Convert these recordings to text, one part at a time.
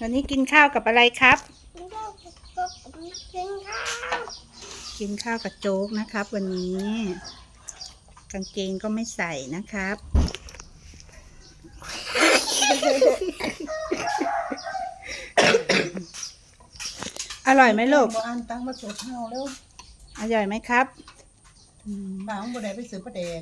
วันนี้กินข้าวกับอะไรครับกินข้าวกับกินข้าวกินข้าวกับโจ๊กนะครับ วันนี้ กางเกงก็ไม่ใส่นะครับ อร่อยไหมลูกบ่อ่านตังมาสดเฮาแล้วอร่อยไหมครับอืมบางบ่ได้ไปซื้อประเดก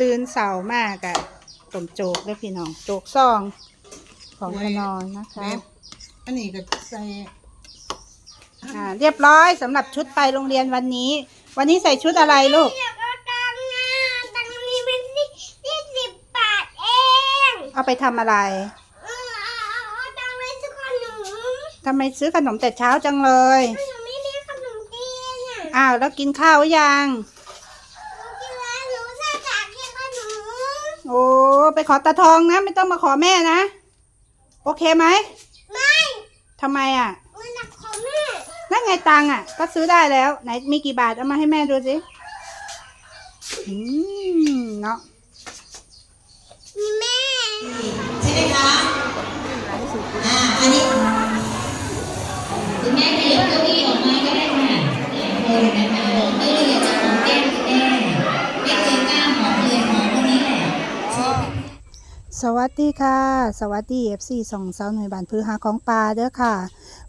ตื่นเสาร์มากอะต้มโจ๊กด้วยพี่น้อง โจ๊กซองของพนอนนะคะแบบ อันนี้ก็ใส่อ่าเรียบร้อยสำหรับชุดไปโรงเรียนวันนี้ วันนี้ใส่ชุดอะไรลูก อยากเอาตังค์นะตังค์มีเป็นที่ที่สิบบาทเองเอาไปทำอะไรเออเอาเอาเอาตังค์ไว้ซื้อขนมทำไมซื้อขนมแต่เช้าจังเลยหนูไม่มีขนมกินอะอ้าวแล้วกินข้าวหรือยัง หนูกินแล้วหนูใส่จากแค่ขนมโอ้ไปขอตาทองนะ ไม่ต้องมาขอแม่นะ โอเคไหมไม่ ทำไมอะมันหนักของแม่นั่นไงตังค์อะ ก็ซื้อได้แล้ว ไหนมีกี่บาท เอามาให้แม่ดูสิอืมเนาะแม่ใช่ไหมคะอ่าอันนี้คุณแม่ขยับเก้าอี้ สวัสดีค่ะ สวัสดี FC สองสาวหน่วยบานพื้หาของปลาเด้อค่ะ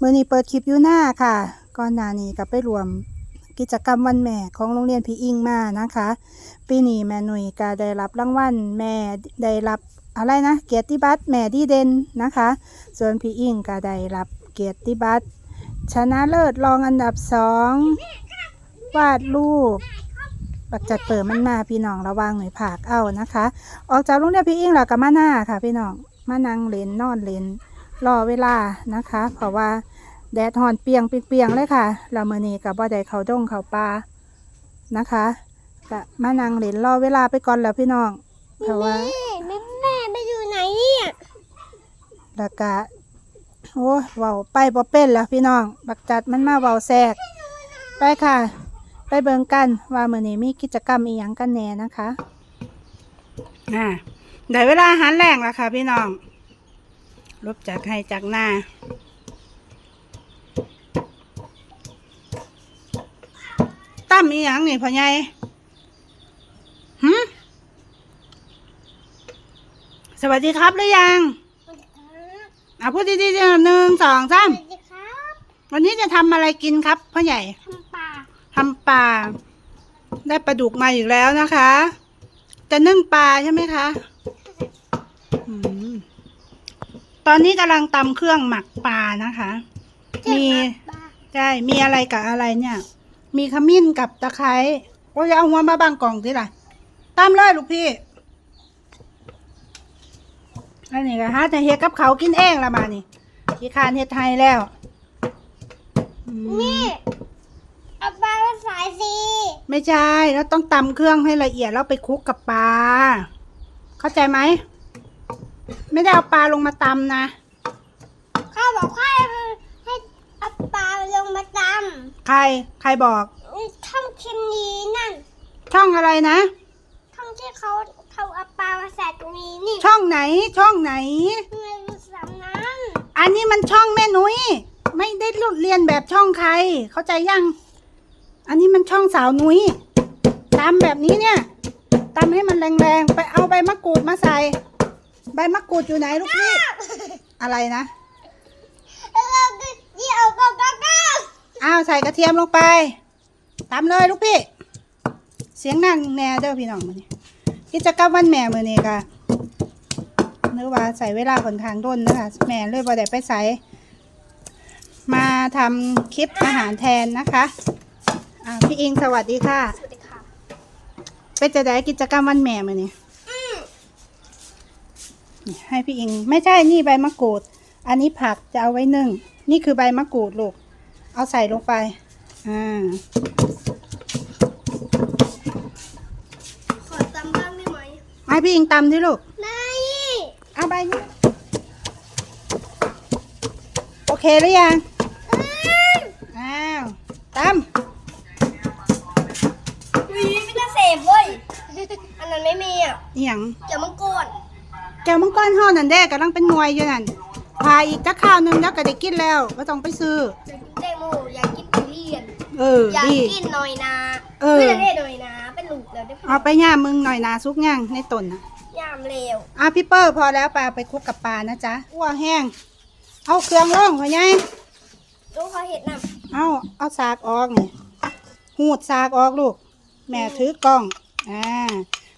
มื่อนี้เปิดคลิปอยู่หน้าค่ะก่อนหน้านี้ก็ไปรวมกิจกรรมวันแม่ของโรงเรียนพี่อิงมานะคะ ปีนี้แม่หนุ่ยก็ได้รับรางวัลแม่ได้รับอะไรนะเกียรติบัตรแม่ดีเด่นนะคะ ส่วนพี่อิงก็ได้รับเกียรติบัตรชนะเลิศรองอันดับสองวาดรูป ปักจัดเปิดมันมาพี่น้องระวังหน่อยผากเอานะคะ ออกจากโรงเรียนพี่อิงแล้วก็มาหน้าค่ะ พี่น้องมานั่งเลนนอนเลนรอเวลานะคะ เพราะว่าแดดหอนเปียงเปียงเลยค่ะแล้วมื้อนี้ก็บ่ได้เขาดงเขาป่านะคะก็มานั่งเลนรอเวลาไปก่อนแล้วพี่น้อง เพราะว่าแม่แม่ไปอยู่ไหนเนี่ยแล้วก็โอ้เว้าไปบ่เป็นแล้วพี่น้อง บักจัดมันมาเว้าแทรกไปค่ะ เบิ่งกันว่ามื้อนี้มีกิจกรรมอีหยังกันแหน่นะคะอ่าได้เวลาอาหารแรงแล้วค่ะพี่น้องรบจากให้จากหน้าตั้มอีหยังนี่พ่อใหญ่หืมสวัสดีครับหรือยังสวัสดีครับอะพูดดีๆหนึ่งสองสามสวัสดีครับวันนี้จะทำอะไรกินครับพ่อใหญ่ ทำปลาทำปลาได้ปลาดุกมาอีกแล้วนะคะ จะนึ่งปลาใช่ไหมคะอมตอนนี้กำลังตำเครื่องหมักปลานะคะ มีใช่มีอะไรกับอะไรเนี่ย มีขมิ้นกับตะไคร้โอ้ยเอาหัวมาบางกล่องสิล่ะตามเลยลูกพี่อันนี้ก็ฮะแต่เฮ็ดกับเขากินเองละมานี่ขี้คานเฮ็ดไทยแล้วนี่ เอาปลามาใส่สิไม่ใช่แล้วต้องตำเครื่องให้ละเอียดแล้วไปคลุกกับปลา เข้าใจไหม ไม่ได้เอาปลาลงมาตำนะ ข้าบอกข้าให้เอาปลาลงมาตใคร ใครบอกำท่องคิมนี้นั่นช่องอะไรนะท่องที่เขาเขาเอาปลามาใส่ตรงนี้นี่ช่องไหน ช่องไหนเงินสำนั้นอันนี้มันช่องแม่นุ้ยไม่ได้รุดเรียนแบบช่องใคร เข้าใจยัง อันนี้มันช่องสาวนุ้ยตำแบบนี้เนี่ยตำให้มันแรงๆ ไปเอาใบมะกรูดมาใส่ ใบมะกรูดอยู่ไหนลูกพี่ อะไรนะแล้วเราก็เดี่ยวกับก้าก้าอ้าวใส่กระเทียมลงไปตามเลยลูกพี่ เสียงนั่งแน่เด้อพี่น้องมือนี้กิจกรรมวันแม่มือนี้ค่ะนึกว่าใส่เวลาค่อนข้างด้นนะคะแม่เลยบ่ได้ไปใส่มาทำคลิปอาหารแทนนะคะ อ่าพี่อิงสวัสดีค่ะ สวัสดีค่ะ เป็นจะได้กิจกรรมวันแม่มือนี้นี่ให้พี่อิง ไม่ใช่นี่ใบมะกรูด อันนี้ผักจะเอาไว้นึ่ง นี่คือใบมะกรูดลูก เอาใส่ลงไป อ่า ขอตำบ้างได้ไหมให้พี่อิงตำที่ลูก ไม่เอาใบนี้ โอเคหรือยัง อ้าวตวี หย่างเดี๋ยวมังกรแก้วมังกรห่อนั่นแด้กำลังเป็นมวยอยู่นั่นพาอีกจักข้าวหนึงแล้วก็ได้กินแล้วก็ต้องไปซื้อ อยากกินแตงโมอยากกินทุเรียน เอออยากดี กินหน่อยนาเออ ไม่ได้หน่อยนาเป็นลูกแล้วได้เอาไปย่ามึงหน่อยนาซุกย่างในต้นน่ะยามเร็วอะพี่เปอร์พอแล้วปลาไปคลุกกับปลานะจ๊ะอ้วแห้งเอาเครื่องร่องพ่อใหญ่ลูกเขาเห็ดนเอาเอาสากออกนี่หูดสากออกลูก แม่ถือกล้องอ่า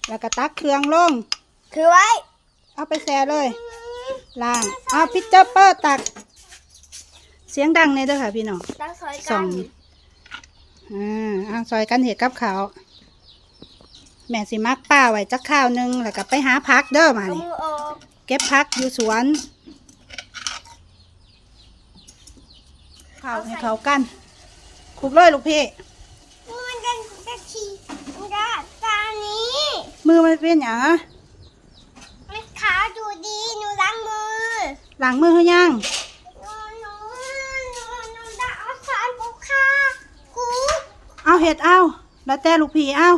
แล้วก็ตักเครื่องลงำคือไว้ เอาไปแช่เลยล้างเอาพิเจอร์เปอร์ตัก เสียงดังเลยเด้อค่ะพี่น้องตั้งซอยสกัอนงอ่าเอาซอยกันเห็ดกับเขาวแม่สิมักป้าไว้จักข้าวหนึงแล้วก็ไปหาพักเด้อมาเอานี่ มือออกเก็บพักอยู่สวนข้าวให้เขากันคลุกเลยลูกพี่ มันจะจะฉีมันจะตานี้ มือมันเป็นอย่างอะมันขาวดูดีหนูล้างมือหลังมือเขายังหนูหนูหนูหนูจะเอาสารกูค่ะกูเอาเห็ดเอาแล้วแต่ลูกพี่เอา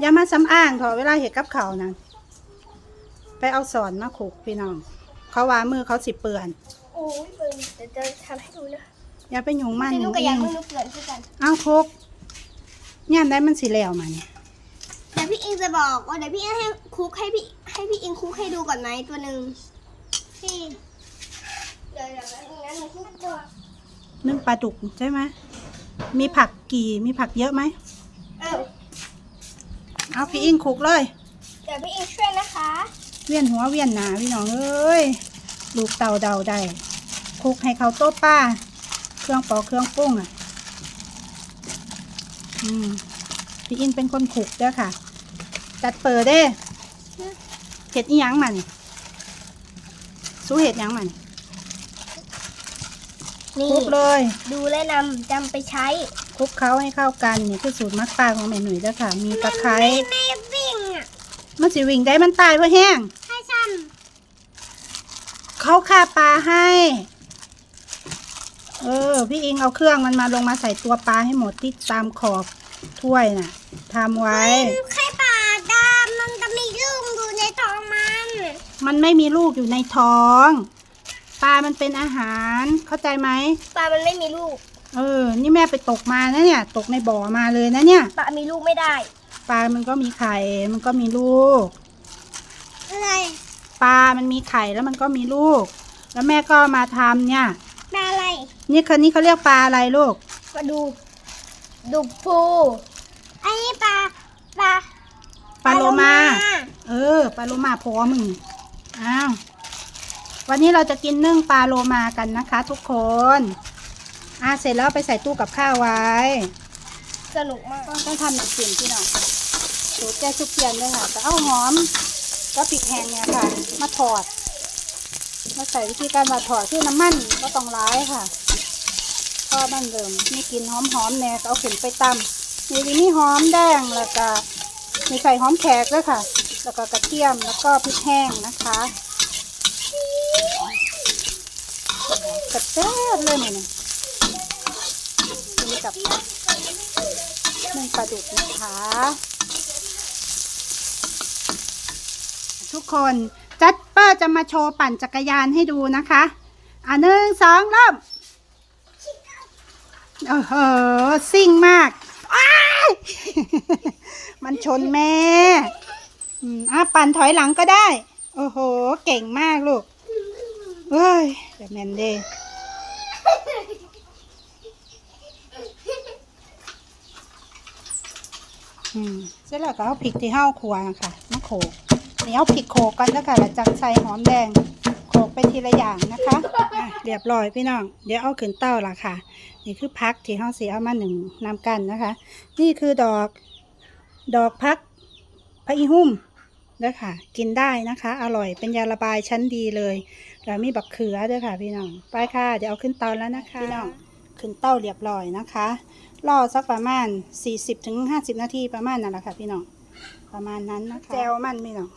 อย่ามาซ้ำอ้างเถอะเวลาเห็ดกับเขาวนะไปเอาสอนมาขูกพี่น้อง เขาว่ามือเขาสิเปื่อน โอ้ยเปิดเดี๋ยวจะทำให้ดูนะอย่าไปหยุ่งมันจะหดูยุ่งกับเอยังงมือเปลี่ยนคือกัน เอาคลุกย่ามได้มันสิแล้วมันเดี๋ย วพี่อิงจะบอกว่าเดี๋ยวพี่อิงให้คุกให้พี่ให้พี่อิงคุกให้ดูก่อนไหมตัวหนึ่งพี่เดี๋ยวเดี๋ยวแป๊บนึงนะหนูคุกตัวนึ่งปลาดุกใช่ไหมมีผักกี่มีผักเยอะไหมเออเอาพี่อิงคลุกเลย เดี๋ยวพี่อิงช่วยนะคะ เวียนหัวเวียนหนาพี่น้องเอ้ยลูกเต่าเดาได้คลุกให้เขาโต๊ะป้า เครื่องปอกเครื่องปรุงอะอืมพี่อินเป็นคนขลุกเด้อค่ะ จัดเปิดเด้เห็ดอีหยังมันสู้เห็ดหยังมันนี่ คลุกเลยดูและนำจำไปใช้คลุกเขาให้เข้ากันนี่คือสูตรมักปลาของแม่หนุ่ยเด้อค่ะ มีตะไคร้ไม่วิ่งอะมันสิวิ่งได้มันตายเพราะแห้ง ให้ซ้เขาฆ่าปลาให้ เออ พี่อิงเอาเครื่องมันมาลงมาใส่ตัวปลาให้หมดที่ตามขอบถ้วยน่ะทำไว้ำ มันไม่มีลูกอยู่ในท้องปลา มันเป็นอาหาร เข้าใจไหม ปลา มันไม่มีลูก เออ นี่แม่ไปตกมานะเนี่ย ตกในบ่อมาเลยนะเนี่ย ปลา มีลูกไม่ได้ ปลา มันก็มีไข่ มันก็มีลูก อะไร ปลา มันมีไข่แล้วมันก็มีลูก แล้วแม่ก็มาทำเนี่ย ปลาอะไร นี่คืนนี้เขาเรียกปลาอะไรลูกมาดู ดูปูอันนี้ปลา ปลา ปลาโลมา เออ ปลาโลมาพอมึง อ้าว วันนี้เราจะกินนึ่งปลาโลมากันนะคะทุกคน อ่าเสร็จแล้วไปใส่ตู้กับข้าวไว้ สนุกมาก ต้องต้องทำหนึ่งสิ่งที่หน่อยสูตรแก้ชุบเทียนด้วยค่ะจะเอาหอมก็พริกแห้งเนี่ยค่ะ มาถอด มาใส่วิธีการมาถอดที่น้ำมันก็ต้องร้ายค่ะพอมันเริ่มมีกลิ่นหอมๆแน่ก็เอาขึ้นไปตำมีนี่หอมแดงแล้วก็มีใส่หอมแขกด้วยค่ะ แล้วก็กระเทียมแล้วก็พริกแห้งนะคะกระเทียมเลยเนี่ยกินกับนึ่งปลาดุกนะคะ ทุกคนจัดเปอร์จะมาโชว์ปั่นจักรยานให้ดูนะคะอะหนึ่งสองเริ่มโอ้โหซิ่งมาก มันชนแม่ อืมอะปั่นถอยหลังก็ได้ โอ้โห เก่งมากลูกเฮ้ยเดี๋ยวแมนเดย์อืมเสร็จแล้วก็เอาพริกที่ห้าครัวนะคะมาโขลกนี่เอาพริกโขกกันแล้วค่ะแล้วจังใส่หอมแดงโขกไปทีละอย่างนะคะอะเรียบร้อยพี่น้อง เดี๋ยวเอาขึ้นเต้าละค่ะ นี่คือพักที่ห้าสีเอามาหนึ่งนำกันนะคะ นี่คือดอก ดอกพักพะอีหุ่ม ด้วยค่ะ กินได้นะคะ อร่อยเป็นยาระบายชั้นดีเลยแล้วมีบักเขือด้วยค่ะพี่น้องไปค่ะ เดี๋ยวเอาขึ้นเตาแล้วนะคะพี่น้องขึ้นเต้าเรียบร้อยนะคะรอสักประมาณ 40ถึง50 นาทีประมาณนั่นแหละค่ะพี่น้องประมาณนั้นนะคะแจวมันพี่น้อง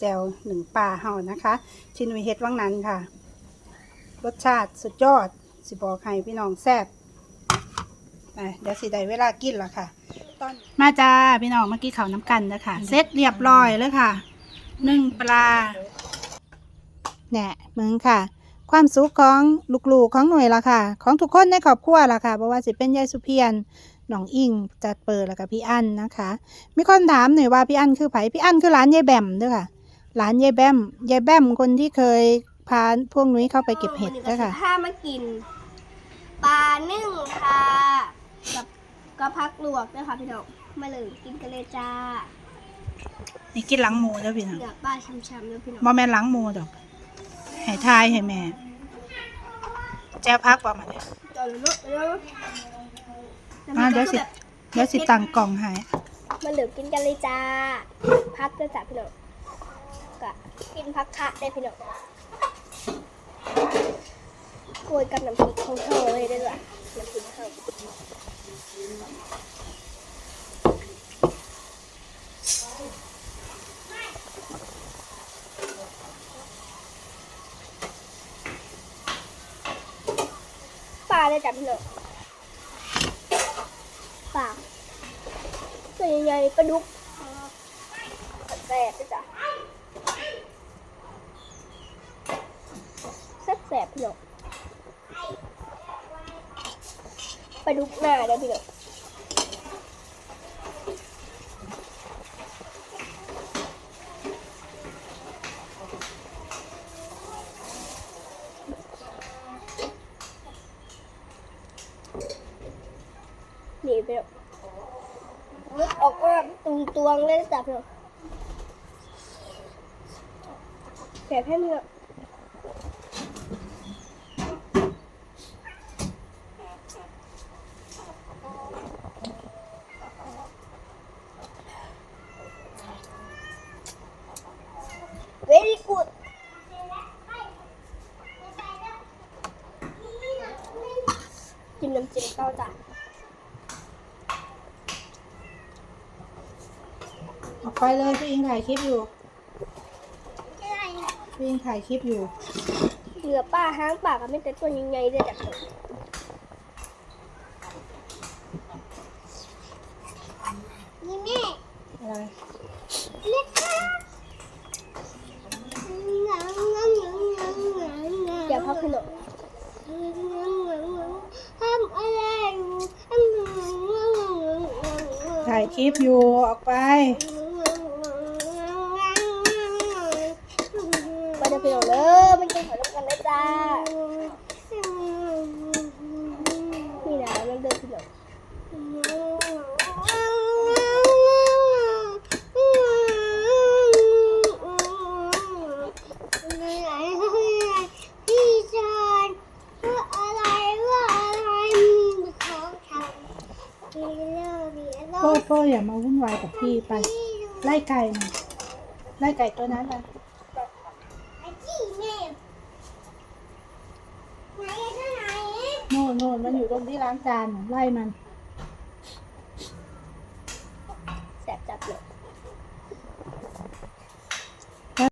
แจวหนึ่งปลาเฮานะคะชินวิเฮ็ดวังนั้นค่ะ รสชาติสุดยอดสิบอกให้พี่น้องแซ่บไปเดี๋ยวสิได้เวลากินและค่ะ ตอนมาจ้าพี่น้องเมื่อกี้เขาวน้ำกันนะคะเสร็จเรียบร้อยเลยค่ะหนึ่งปลาแหน่มึงค่ะ ความสุขของลูกๆของหน่วยละค่ะ ของทุกคนในครอบครัวละค่ะเพราะว่าสิเป็นยายสุเพียนน้องอิงจัดเปิดแล้วก็พี่อั้นนะคะ มีคนถามหน่อยว่าพี่อั้นคือไผพี่อั้นคือหลานยายแบมเด้วยค่ะหลานยายแบมยายแบมคนที่เคยพาพวกนุ้ยเข้าไปเก็บเห็ดด้เด้วยค่ะถ้ามากินปลานึ่งค่ะกับ กระพักลวกด้วยค่ะพี่น้องมาเลยกินกันเลยจ้านี่กินหลังหมูเด้อพี่น้องเนื้อปลาช้ำๆด้วยพี่น้องบ่แม่นหลังหมูดอกให้ทายให้แม่แจ้พักบ่มาเนี่ยจอนลุกแล้วอ่าเดี๋ยวสิเดี๋ยวสิตั้งกล่องให้มาเหลือกินกันเลยจ้า พักด้วยจ้าพี่น้องกะกินพักคะได้พี่น้องโกยกับน้ำพริกของเธอเลยได้ด้วยน้ำพริกเธอ ปลาได้จ้ะพี่น้องปลาตัวใหญ่ๆปลาดุกแซ่บด้วยจ้ะแซ่บๆพี่น้องปลาดุกหน้าเด้อพี่น้องนี่พี่น้องมุดออกมาตุงตวงๆเลย จ้ะพี่น้องแผลให้พี่น้องเวรี่กูดจิ้มน้ำจิ้มเข้าจ้ะ ออก ไปเลยพี่อิงถ่ายคลิปอยู่พี่อิงถ่ายคลิปอยู่ เหลือป้าห้างปากก็ไม่แต่ตัวยังไงเลยจ้ะนี่แม่อะไรเล็กเดี๋ยวพักพี่หนุ่มทำอะไรถ่ายคลิปอยู่ออกไป ไปเดี๋ยว พี่หนุ่มเด้อมันกินขนมกันนะจ้านี่นะมันเดินพี่หนุ่มพี่จอนว่าอะไรว่าอะไรมีของทำมีเล่องมีเรื่โป้โป้อย่ามาวุ่นวายกับพี่ไป ไล่ไก่ไล่ไก่ตัวนั้นไป ไอ้จี้แม่ไหนเท่าไหร่ โน่นโน่นมันอยู่ตรงที่ล้างจานไล่มัน